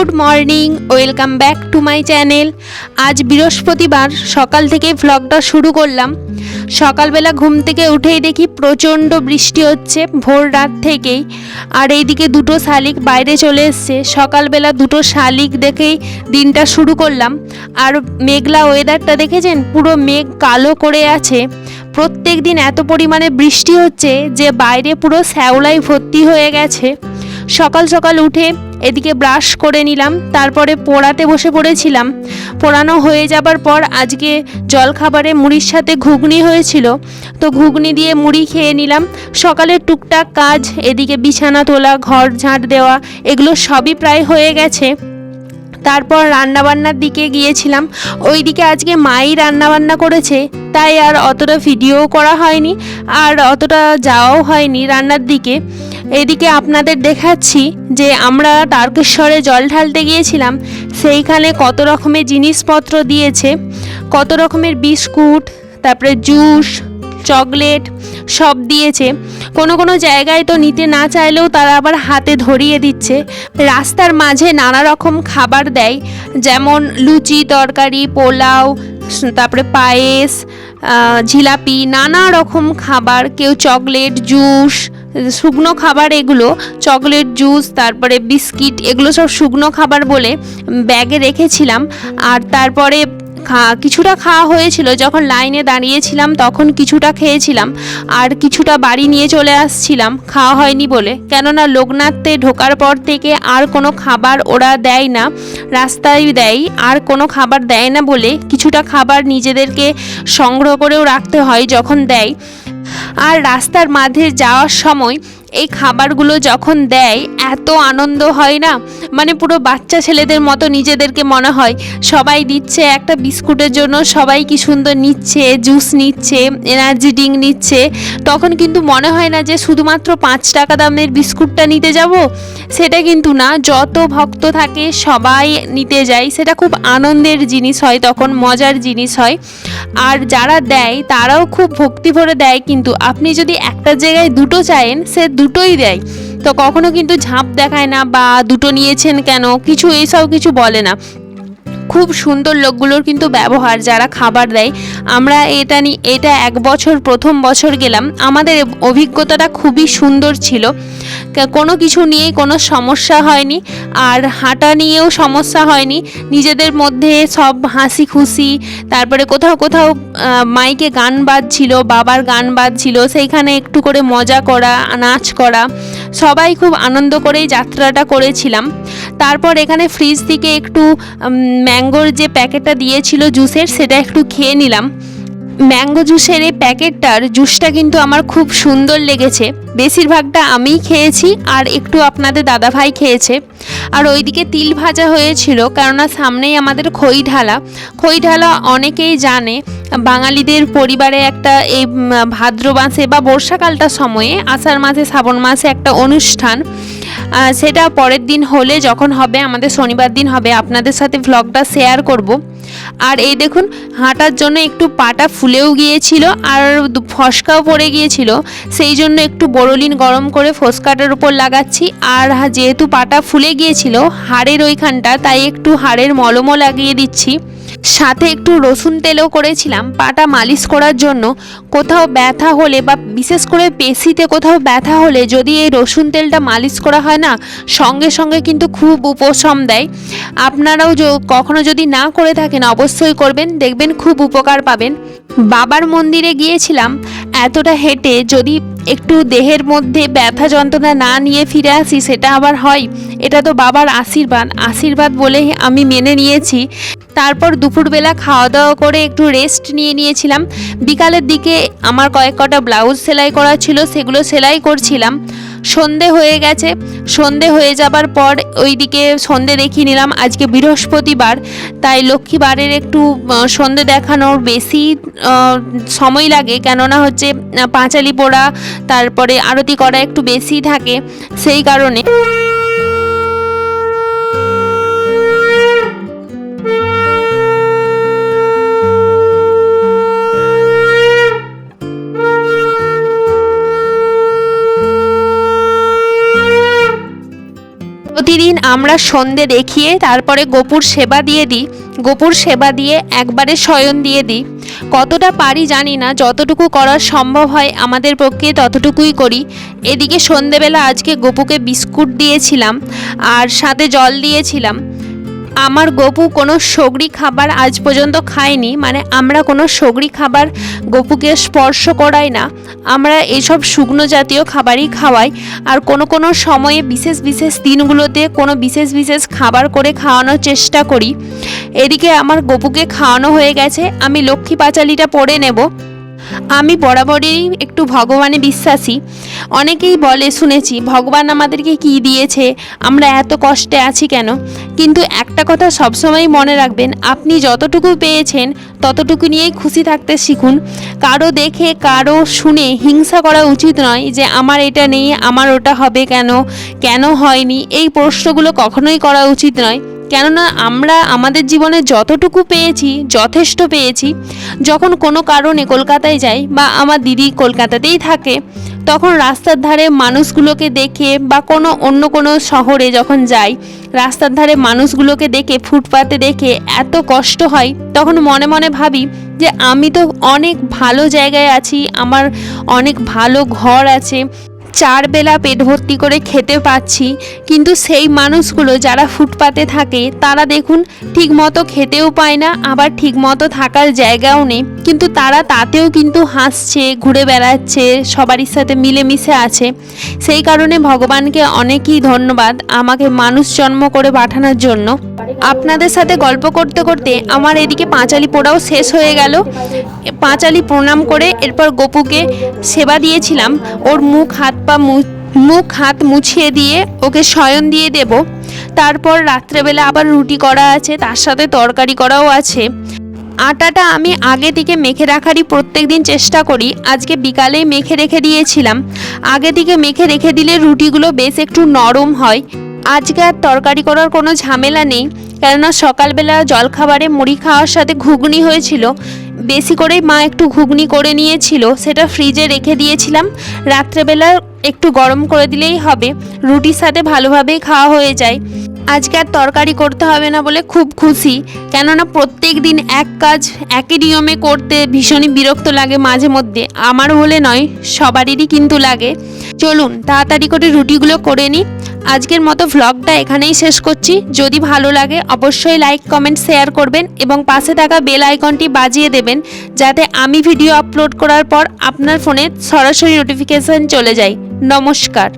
Good morning, welcome back to my channel. আজ বৃহস্পতিবার, সকাল থেকে ভ্লগটা শুরু করলাম। সকালবেলা ঘুম থেকে উঠেই দেখি প্রচণ্ড বৃষ্টি হচ্ছে ভোর রাত থেকেই। আর এইদিকে দুটো শালিক বাইরে চলে এসছে। সকালবেলা দুটো শালিক দেখেই দিনটা শুরু করলাম। আর মেঘলা ওয়েদারটা দেখেছেন? পুরো মেঘ কালো করে আছে। প্রত্যেক দিন এত পরিমাণে বৃষ্টি হচ্ছে যে বাইরে পুরো শ্যাওলাই ভর্তি হয়ে গেছে। সকাল সকাল উঠে এদিকে ব্রাশ করে নিলাম, তারপরে পোড়াতে বসে পড়েছিলাম। পোড়ানো হয়ে যাবার পর আজকে জলখাবারে মুড়ির সাথে ঘুগনি হয়েছিল। তো ঘুগনি দিয়ে মুড়ি খেয়ে নিলাম। সকালের টুকটাক কাজ, এদিকে বিছানা তোলা, ঘর ঝাঁট দেওয়া, এগুলো সবই প্রায় হয়ে গেছে। তারপর রান্নাবান্নার দিকে গিয়েছিলাম। ওইদিকে আজকে মাই রান্নাবান্না করেছে, তাই আর অতটা ভিডিও করা হয়নি, আর অতটা যাওয়াও হয়নি রান্নার দিকে। এদিকে আপনাদের দেখাচ্ছি যে আমরা তারকেশ্বরে জল ঢালতে গিয়েছিলাম, সেইখানে কত রকমের জিনিসপত্র দিয়েছে, কত রকমের বিস্কুট, তারপরে জুস, চকলেট সব দিয়েছে। কোনো কোনো জায়গায় তো নিতে না চাইলেও তারা আবার হাতে ধরিয়ে দিচ্ছে। রাস্তার মাঝে নানা রকম খাবার দেয়, যেমন লুচি, তরকারি, পোলাও তারপরে পায়েস ঝিলাপি নানা রকম খাবার, কেউ চকলেট জুস, শুকনো খাবার এগুলো, চকলেট জুস, তারপরে বিস্কিট, এগুলো সব শুকনো খাবার বলে ব্যাগে রেখেছিলাম। আর তারপরে খা- কিছুটা খাওয়া হয়েছিল। যখন লাইনে দাঁড়িয়েছিলাম, তখন কিছুটা খেয়েছিলাম। আর কিছুটা বাড়ি নিয়ে চলে আসছিলাম। খাওয়া হয়নি বলে। কেননা লোকনাথে ঢোকার পর থেকে আর কোনো খাবার ওরা দেয় না, রাস্তায় দেয়। আর কোনো খাবার দেয় না বলে কিছুটা খাবার নিজেদেরকে সংগ্রহ করেও রাখতে হয় যখন দেয়। আর রাস্তার মাঝে যাওয়ার সময় এই খাবারগুলো যখন দেয়, এত আনন্দ হয় না? মানে পুরো বাচ্চা ছেলেদের মতো নিজেদেরকে মনে হয়, সবাই দিচ্ছে একটা বিস্কুটের জন্য, সবাই কি সুন্দর নিচ্ছে জুস নিচ্ছে এনার্জি ড্রিঙ্ক নিচ্ছে। তখন কিন্তু মনে হয় না যে শুধুমাত্র পাঁচ টাকা দামের বিস্কুটটা নিতে যাব? সেটা কিন্তু না, যত ভক্ত থাকে সবাই নিতে যায়। সেটা খুব আনন্দের জিনিস হয়, তখন মজার জিনিস হয়। আর যারা দেয়, তারাও খুব ভক্তি ভরে দেয় কিন্তু। আপনি যদি একটা জায়গায় দুটো চায়েন, সে দুটোই দেয়। তো কখনো কিন্তু ঝাঁপ দেখায় না বা দুটো নিয়েছেন কেন? কিছু এইসব কিছু বলে না। খুব সুন্দর লোকগুলোর কিন্তু ব্যবহার, যারা খাবার দেয়। আমরা এটা নি, এটা এক বছর, প্রথম বছর গেলাম। আমাদের অভিজ্ঞতাটা খুবই সুন্দর ছিল। কোনো কিছু নিয়েই কোনো সমস্যা হয়নি, আর হাঁটা নিয়েও সমস্যা হয়নি। নিজেদের মধ্যে সব হাসি খুশি তারপরে কোথাও কোথাও মাইকে গান বাজছিল, বাবার গান বাজছিল, সেইখানে একটু করে মজা করা, নাচ করা, সবাই খুব আনন্দ করেই যাত্রাটা করেছিলাম। তারপর এখানে ফ্রিজ থেকে একটু ম্যাঙ্গোর যে প্যাকেটটা দিয়েছিল জুসের সেটা একটু খেয়ে নিলাম। ম্যাঙ্গো জুসের এই প্যাকেটটার জুসটা কিন্তু আমার খুব সুন্দর লেগেছে। বেশিরভাগটা আমিই খেয়েছি, আর একটু আপনাদের দাদাভাই খেয়েছে। আর ওইদিকে তিল ভাজা হয়েছিল, কেননা সামনেই আমাদের খই ঢালা খই ঢালা অনেকেই জানে, বাঙালিদের পরিবারে একটা এই ভাদ্র মাসে বা বর্ষাকালটার সময়ে, আষাঢ় মাসে, শ্রাবণ মাসে একটা অনুষ্ঠান। সেটা পরের দিন হলে যখন হবে, আমাদের শনিবার দিন হবে, আপনাদের সাথে ভ্লগটা শেয়ার করব। আর এই দেখুন, হাঁটার জন্য একটু পাটা ফুলেও গিয়েছিল আর ফসকাও পড়ে গিয়েছিল। সেই জন্য একটু বড়লিন গরম করে ফসকাটার উপর লাগাচ্ছি। আর যেহেতু পাটা ফুলে গিয়েছিল, হাড়ের ওইখানটা, তাই একটু হাড়ের মলমও লাগিয়ে দিচ্ছি। সাথে একটু রসুন তেলও করেছিলাম, পাটা মালিশ করার জন্য। কোথাও ব্যথা হলে বা বিশেষ করে পেশিতে কোথাও ব্যথা হলে যদি এই রসুন তেলটা মালিশ করা হয় না, সঙ্গে সঙ্গে কিন্তু খুব উপশম দেয়। আপনারাও কখনো যদি না করে থাকেন, অবশ্যই করবেন, দেখবেন খুব উপকার পাবেন। বাবার মন্দিরে গিয়েছিলাম, এতটা হেঁটে যদি একটু দেহের মধ্যে ব্যথা যন্ত্রণা না নিয়ে ফিরে আসি, সেটা আবার হয়। এটা তো বাবার আশীর্বাদ আশীর্বাদ বলে আমি মেনে নিয়েছি। তারপর দুপুরবেলা খাওয়া দাওয়া করে একটু রেস্ট নিয়ে নিয়েছিলাম। বিকালের দিকে আমার কয়েক কটা ব্লাউজ সেলাই করা ছিল, সেগুলো সেলাই করছিলাম। সন্ধে হয়ে গেছে। সন্ধে হয়ে যাবার পর ওইদিকে সন্ধে দেখিয়ে নিলাম, আজকে বৃহস্পতিবার। তাই লক্ষ্মীবারের একটু সন্ধে দেখানোর বেশি সময় লাগে। কেননা হচ্ছে পাঁচালি পোড়া, তারপরে আরতি করা একটু বেশি থাকে। সেই কারণে প্রতিদিন আমরা সন্ধে দেখিয়ে তারপরে গোপুর সেবা দিয়ে দিই। গোপুর সেবা দিয়ে একবারে শয়ন দিয়ে দিই। কতটা পারি জানি না, যতটুকু করা সম্ভব হয় আমাদের পক্ষে ততটুকুই করি। এদিকে সন্ধেবেলা আজকে গোপুকে বিস্কুট দিয়েছিলাম আর সাথে জল দিয়েছিলাম। আমার গপু কোনো সগড়ি খাবার আজ পর্যন্ত খায়নি মানে আমরা কোনো সগড়ি খাবার গপুকে স্পর্শ করাই না। আমরা এসব শুকনো জাতীয় খাবারই খাওয়াই, আর কোনো কোনো সময়ে বিশেষ বিশেষ দিনগুলোতে কোনো বিশেষ বিশেষ খাবার করে খাওয়ানোর চেষ্টা করি। এদিকে আমার গপুকে খাওয়ানো হয়ে গেছে, আমি লক্ষ্মী পাঁচালিটা পড়ে নেব। আমি বরাবরই একটু ভগবানে বিশ্বাসী। অনেকেই বলে, শুনেছি, ভগবান আমাদেরকে কি দিয়েছে? আমরা এত কষ্টে আছি কেন? কিন্তু একটা কথা সবসময় মনে রাখবেন, আপনি যতটুকু পেয়েছেন, ততটুকু নিয়েই খুশি থাকতে শিখুন। কারও দেখে, কারও শুনে হিংসা করা উচিত নয় যে, আমার এটা নেই, আমার ওটা হবে কেন? কেন হয়নি? এই প্রশ্নগুলো কখনোই করা উচিত নয়। কেননা আমরা আমাদের জীবনে যতটুকু পেয়েছি, যথেষ্ট পেয়েছি, যখন কোনো কারণে কলকাতায় যাই বা আমার দিদি কলকাতাতেই থাকে, তখন রাস্তার ধারে মানুষগুলোকে দেখে বা কোনো অন্য কোনো শহরে যখন যাই, রাস্তার ধারে মানুষগুলোকে দেখে, ফুটপাতে দেখে এত কষ্ট হয়, তখন মনে মনে ভাবি যে আমি তো অনেক ভালো জায়গায় আছি, আমার অনেক ভালো ঘর আছে চার বেলা পেট ভর্তি করে খেতে পাচ্ছি, কিন্তু সেই মানুষগুলো যারা ফুটপাতে থাকে, তারা দেখুন ঠিক মতো খেতেও পায় না, আবার ঠিক মতো থাকার জায়গাও নেই। কিন্তু তারা তাতেও কিন্তু হাসছে, ঘুরে বেড়াচ্ছে, সবারই সাথে মিলেমিশে আছে। সেই কারণে ভগবানকে অনেকই ধন্যবাদ আমাকে মানুষ জন্ম করে পাঠানোর জন্য। আপনাদের সাথে গল্প করতে করতে আমার এদিকে পাঁচালি পোড়াও শেষ হয়ে গেল। পাঁচালি প্রণাম করে এরপর গপুকে সেবা দিয়েছিলাম। ওর মুখ হাত পা মুখ হাত মুছিয়ে দিয়ে ওকে শয়ন দিয়ে দেব। তারপর রাত্রেবেলা আবার রুটি করা আছে, তার সাথে তরকারি করাও আছে। আটাটা আমি আগে থেকে মেখে রাখারই প্রত্যেক দিন চেষ্টা করি। আজকে বিকালেই মেখে রেখে দিয়েছিলাম। আগে থেকে মেখে রেখে দিলে রুটিগুলো বেশ একটু নরম হয়। আজকে আর তরকারি করার কোনো ঝামেলা নেই। কেননা সকালবেলা জলখাবারে মুড়ি খাওয়ার সাথে ঘুগনি হয়েছিল। বেশি করে মা একটু ঘুগনি করে নিয়েছিল, সেটা ফ্রিজে রেখে দিয়েছিলাম। রাত্রেবেলা একটু গরম করে দিলেই হবে। রুটির সাথে ভালোভাবেই খাওয়া হয়ে যায়। আজকে আর তরকারি করতে হবে না বলে খুব খুশি। কেননা প্রত্যেক দিন এক কাজ, একই নিয়মে করতে ভীষণই বিরক্ত লাগে মাঝে মধ্যে। আমার বলে নয়, সবারই কিন্তু লাগে। চলুন, তাড়াতাড়ি করে রুটিগুলো করে নিই। আজকের মতো ভ্লগটা এখানেই শেষ করছি। যদি ভালো লাগে, অবশ্যই লাইক কমেন্ট শেয়ার করবেন এবং পাশে থাকা বেল আইকনটি বাজিয়ে দেবেন, যাতে আমি ভিডিও আপলোড করার পর আপনার ফোনে সরাসরি নোটিফিকেশন চলে যায়। নমস্কার।